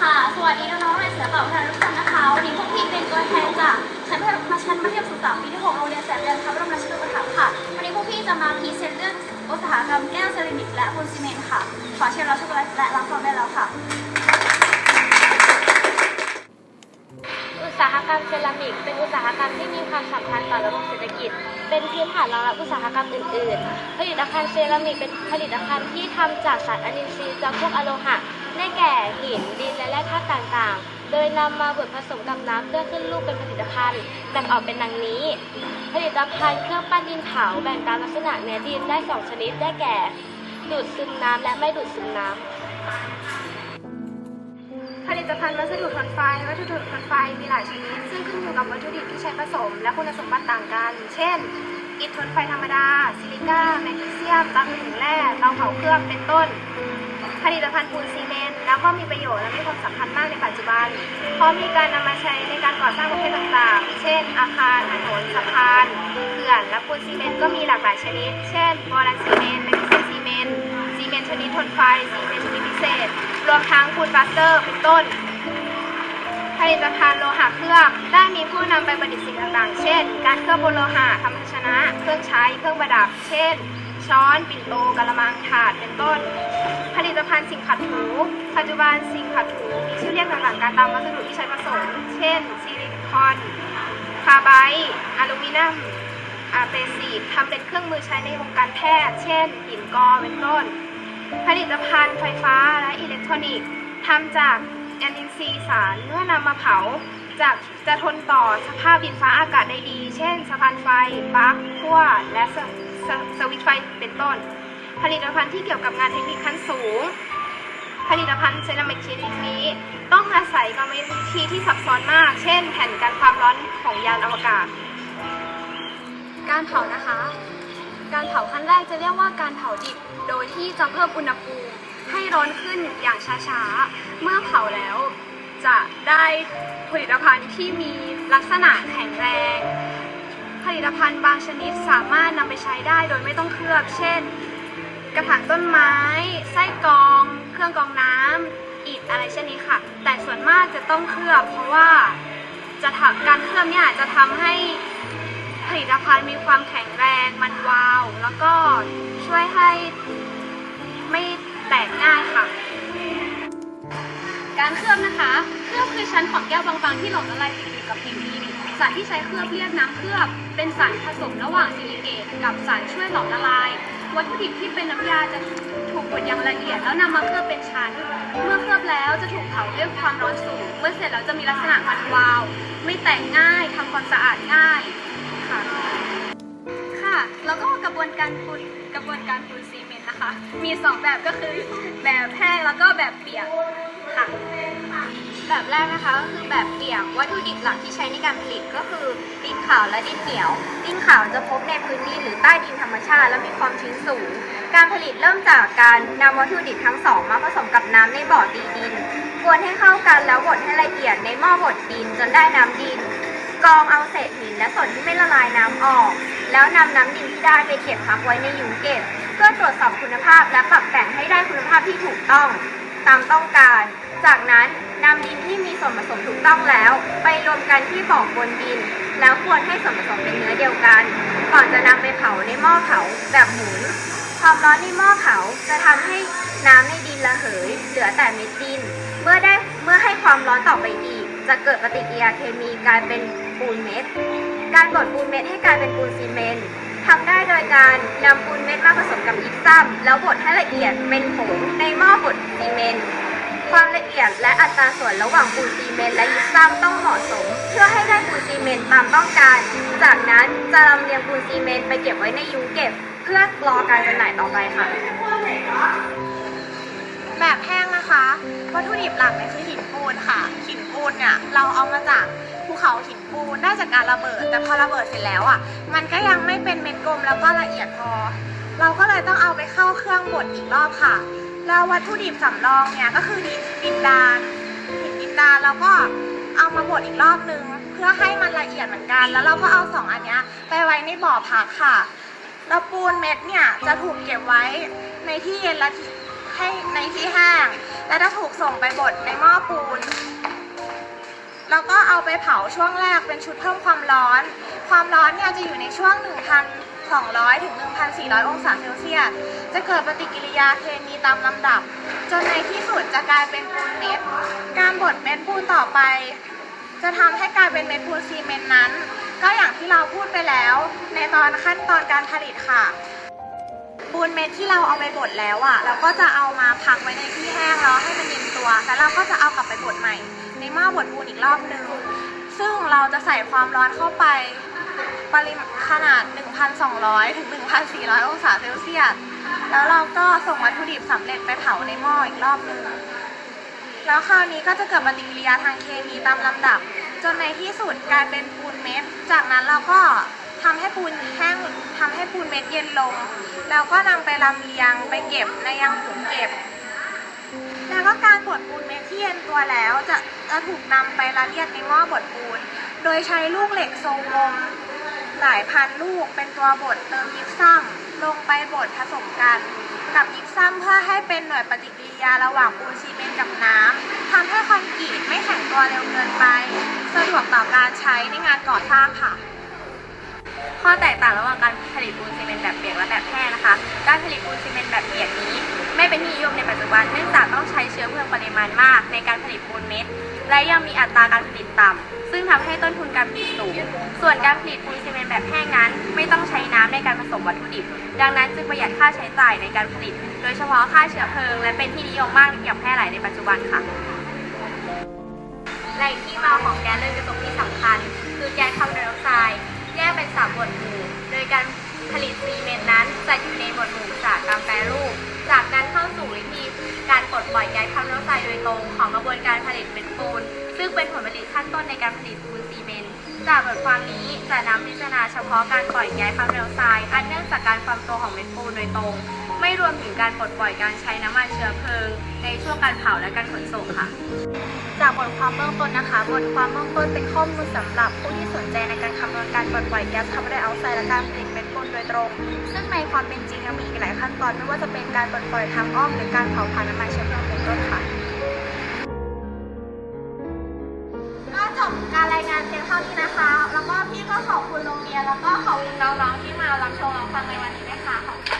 ค่ะ สวัสดีน้องๆในเสือเป่าพัฒนาทุกคนนะคะ วันนี้พวกพี่เป็นตัวแทนจากชั้นมัธยมชั้นมัธยมศึกษาปีที่6โรงเรียนแสนเดือนพระบรมราชินีปถัมค่ะ วันนี้พวกพี่จะมาพรีเซนต์เรื่องอุตสาหกรรมแก้วเซรามิกและปูนซีเมนต์ค่ะ ขอเชิญรับชมและรับฟังได้แล้วค่ะ อุตสาหกรรมเซรามิก เป็นอุตสาหกรรมที่มีความสำคัญต่อระบบเศรษฐกิจ เป็นพื้นฐานรองรับอุตสาหกรรมอื่นๆ ผลิตภัณฑ์เซรามิกเป็นผลิตภัณฑ์ที่ทำจากสารอนินทรีย์จำพวกอะโลหะ ได้แก่หินดินและแร่ธาตุต่างๆ โดยนำมาบดผสมกับน้ำเพื่อขึ้นรูปเป็นผลิตภัณฑ์แบ่งออกเป็นดังนี้ ผลิตภัณฑ์เครื่องปั้นดินเผาแบ่งตามลักษณะเนื้อดินได้สองชนิดได้แก่ ดูดซึมน้ำและไม่ดูดซึมน้ำ ผลิตภัณฑ์วัสดุทนไฟวัสดุทนไฟมีหลายชนิด ซึ่งขึ้นอยู่กับวัตถุดิบที่ใช้ผสม และคุณสมบัติต่างกัน เช่นอิฐทนไฟธรรมดา ซิลิก้า แมกนีเซียมเตาหินแร่เตาเผาเคลือบเป็นต้น ผลิตภัณฑ์ปูนซีเมน แล้วก็มีประโยชน์และมีความสำคัญมากในปัจจุบัน เพราะมีการนำมาใช้ในการก่อสร้างประเภทต่างๆ เช่น อาคารถนนสะพานเขื่อนและปูนซีเมนต์ก็มีหลากหลายชนิด เช่นโบราณซีเมนต์แมกนีเซียมซีเมนต์ซีเมนต์ชนิดทนไฟซีเมนต์ชนิดพิเศษ รวมทั้งปูนบัสเตอร์เป็นต้นผลิตภัณฑ์โลหะเคลือบได้มีผู้นำไปประดิษฐ์สิ่งต่างๆ เช่น การเคลือบบนโลหะทำภาชนะ เครื่องใช้ เครื่องประดับ เช่น ช้อน ปิ่นโตกระมัง ถาด เป็นต้น ผลิตภัณฑ์สิ่งขัดถู ปัจจุบันสิ่งขัดถูมีชื่อเรียกต่างๆกันตามวัสดุที่ใช้ผสม เช่น ซิลิคอน คาร์ไบด์อลูมิเนียมอาเตซีดทำเป็นเครื่องมือใช้ในวงการแพทย์ เช่น หินกอเป็นต้น ผลิตภัณฑ์ไฟฟ้าและอิเล็กทรอนิกส์ทำจากแอนินซีสารเมื่อนำมาเผาจากจะทนต่อสภาพดินฟ้าอากาศได้ดี เช่นสะพานไฟปลั๊กขั้วและสสสวิตช์ไฟเป็นต้น ผลิตภัณฑ์ที่เกี่ยวกับงานเทคนิคขั้นสูง ผลิตภัณฑ์เซรามิกชนิดนี้ ต้องอาศัยกรรมวิธีที่ซับซ้อนมาก เช่น แผ่นกันความร้อนของยานอวกาศ การเผานะคะ การเผาขั้นแรกจะเรียกว่าการเผาดิบ โดยที่จะเพิ่มอุณหภูมิให้ร้อนขึ้นอย่างช้าๆ เมื่อเผาแล้วจะได้ผลิตภัณฑ์ที่มีลักษณะแข็งแรง ผลิตภัณฑ์บางชนิดสามารถนำไปใช้ได้โดยไม่ต้องเคลือบ เช่น ระถางต้นไม้ ไส้กรอง เครื่องกรองน้ำอิฐอะไรเช่นนี้ค่ะ แต่ส่วนมากจะต้องเคลือบ เพราะว่าจะทำการเคลือบเนี่ยจะทำให้ผลิตภัณฑ์มีความแข็งแรงมันวาว แล้วก็ช่วยให้ไม่แตกง่ายค่ะ การเคลือบนะคะ เคลือบคือชั้นของแก้วบางๆที่หลอมละลายติดอยู่กับผิวดินสารที่ใช้เคลือบเรียกน้ำเคลือบ เป็นสารผสมระหว่างซิลิเกตกับสารช่วยหลอมละลาย วัตถุดิบที่เป็นน้ำยาจะถูกบดอย่างละเอียด แล้วนำมาเคลือบเป็นชั้น เมื่อเคลือบแล้วจะถูกเผาด้วยความร้อนสูง เมื่อเสร็จแล้วจะมีลักษณะมันวาว ไม่แตกง่ายทำความสะอาดง่ายค่ะค่ะ แล้วก็กระบวนการปูนกระบวนการปูนซีเมนต์นะคะ มีสองแบบก็คือแบบแห้งแล้วก็แบบเปียกค่ะ แบบแรกนะคะก็คือแบบเปียกวัตถุดิบหลักที่ใช้ในการผลิตก็คือดินขาวและดินเหนียว ดินขาวจะพบในพื้นดินหรือใต้ดินธรรมชาติ และมีความชื้นสูง การผลิตเริ่มจากการนำวัตถุดิบทั้งสองมาผสมกับน้ำในบ่อตีดินกวนให้เข้ากันแล้วบดให้ละเอียดในหม้อบดดินจนได้น้ำดินกรองเอาเศษหินและส่วนที่ไม่ละลายน้ำออก แล้วนำน้ำดินที่ได้ไปเก็บพักไว้ในยุงเก็บ เพื่อตรวจสอบคุณภาพและปรับแต่งให้ได้คุณภาพที่ถูกต้อง ตามต้องการ จากนั้นนำดินที่มีส่วนผสมถูกต้องแล้ว ไปรวมกันที่บ่อบนดิน แล้วควรให้ส่วนผสมเป็นเนื้อเดียวกัน ก่อนจะนำไปเผาในหม้อเผาแบบหมุนความร้อนในหม้อเผาจะทำให้น้ำในดินระเหย เหลือแต่เม็ดดิน เมื่อได้เมื่อให้ความร้อนต่อไปอีก จะเกิดปฏิกิริยาเคมีกลายเป็นปูนเม็ด การบดปูนเม็ดให้กลายเป็นปูนซีเมนต์ทำได้โดยการนำปูนเม็ดมาผสมกับยิปซัมแล้วบดให้ละเอียดเป็นผงในหม้อบดซีเมนต์ ความละเอียดและอัตราส่วนระหว่างปูนซีเมนต์และยิปซัมต้องเหมาะสม เพื่อให้ได้ปูนซีเมนต์ตามต้องการ จากนั้นจะลำเลียงปูนซีเมนต์ไปเก็บไว้ในยุ้งเก็บ เพื่อรอการจำหน่ายต่อไปค่ะ แบบแห้งนะคะ วัตถุดิบหลักเนี่ยคือหินปูนค่ะ หินปูนเนี่ยเราเอามาจากภูเขาหินปูนได้จากการระเบิด แต่พอระเบิดเสร็จแล้วอะ มันก็ยังไม่เป็นเม็ดกลมแล้วก็ละเอียดพอ เราก็เลยต้องเอาไปเข้าเครื่องบดอีกรอบค่ะ แล้ววัตถุดิบสำรองเนี่ยก็คือดินดินดานหินดินดานแล้วก็เอามาบดอีกรอบนึง เพื่อให้มันละเอียดเหมือนกัน แล้วเราก็เอาสองอันเนี้ยไปไว้ในบ่อพักค่ะ แล้วปูนเม็ดเนี่ยจะถูกเก็บไว้ในที่เย็นและที่ให้ในที่แห้งและจะถูกส่งไปบดในหม้อปูน แล้วก็เอาไปเผาช่วงแรกเป็นชุดเพิ่มความร้อน ความร้อนเนี่ยจะอยู่ในช่วง 1,200 ถึง 1,400 องศาเซลเซียส จะเกิดปฏิกิริยาเคมีตามลำดับ จนในที่สุดจะกลายเป็นปูนเม็ด การบดเม็ดปูนต่อไป จะทำให้กลายเป็นเม็ดปูนซีเมนต์นั้น ก็อย่างที่เราพูดไปแล้ว ในตอนขั้นตอนการผลิตค่ะปูนเม็ดที่เราเอาไปบดแล้วอะเราก็จะเอามาพักไว้ในที่แห้งแล้วให้มันเย็นตัว แล้วเราก็จะเอากลับไปบดใหม่ ในหม้อบดปูนอีกรอบหนึ่งซึ่งเราจะใส่ความร้อนเข้าไป ปริมาณขนาด 1,200 ถึง 1,400 องศาเซลเซียส แล้วเราก็ส่งวัตถุดิบสำเร็จไปเผาในหม้ออีกรอบหนึ่ง แล้วคราวนี้ก็จะเกิดปฏิกิริยาทางเคมีตามลำดับ จนในที่สุดกลายเป็นปูนเม็ด จากนั้นเราก็ทำให้ปูนแห้งทำให้ปูนเม็ดเย็นลง แล้วก็นำไปลำเลียงไปเก็บในยังถุงเก็บ แล้วก็การบดปูนเม็ดที่เย็นตัวแล้วจะจะถูกนำไปละเลียดในหม้อบดปูน โดยใช้ลูกเหล็กทรงวง หลายพันลูกเป็นตัวบดเติมยิปซัมลงไปบดผสมกัน กับยิปซัมเพื่อให้เป็นหน่วยปฏิกิริยาระหว่างปูนซีเมนต์กับน้ำทำให้คอนกรีตไม่แข็งตัวเร็วเกินไป สะดวกต่อการใช้ในงานก่อสร้างค่ะ ข้อแตกต่างระหว่างการผลิตปูนซีเมนต์แบบเปียกและแบบแห้งนะคะ การผลิตปูนซีเมนต์แบบเปียกนี้ ไม่เป็นที่นิยมในปัจจุบันเนื่องจากต้องใช้เชื้อเพลิงปริมาณมากในการผลิตปูนเม็ด และยังมีอัตราการผลิตต่ำซึ่งทำให้ต้นทุนการผลิตสูง ส่วนการผลิตปูนซีเมนต์แบบแห้งนั้น ไม่ต้องใช้น้ำในการผสมวัตถุดิบ ดังนั้นจึงประหยัดค่าใช้จ่ายในการผลิต โดยเฉพาะค่าเชื้อเพลิง และเป็นที่นิยมมากอย่างแพร่หลายในปัจจุบันค่ะแหล่งที่มาของแก๊สเรือนกระจกที่สำคัญ คือแก๊สคาร์บอนไดออกไซด์แยกเป็นสามหมวดหมู่ โดยการผลิตซีเมนต์นั้นจัดอยู่ในหมวดหมู่อุตสาหกรรแปรรูป จากนั้นเข้าสู่วิธีการปลดปล่อยแก๊สคาร์บอนไดออกไซด์โดยตรงของกระบวนการ จากบทความนี้จะนำพิจารณาเฉพาะการปล่อยแก๊สคาร์บอนไดออกไซด์อันเนื่องจากการความตัวของเม็ดปูนโดยตรง ไม่รวมถึงการปลดปล่อยการใช้น้ำมันเชื้อเพลิง ในช่วงการเผาและการขนส่งค่ะ จากบทความเบื้องต้นนะคะ บทความเบื้องต้นเป็นข้อมูลสำหรับผู้ที่สนใจในการคำนวณการปล่อยปล่อยแก๊สคาร์บอนไดออกไซด์และการผลิตเป็นปูนโดยตรง ซึ่งในความเป็นจริงมีอีกหลายขั้นตอนไม่ว่าจะเป็นการปล่อยปล่อยทางอ้อมหรือการเผาผ่านน้ำมันเชื้อเพลิงเป็นต้นค่ะายงานเพียงเท่านี้นะคะ แล้วก็พี่ก็ขอบคุณโรงเรียน แล้วก็ขอบคุณน้องๆที่มารับชมรับฟังในวันนี้นะคะขอบคุณ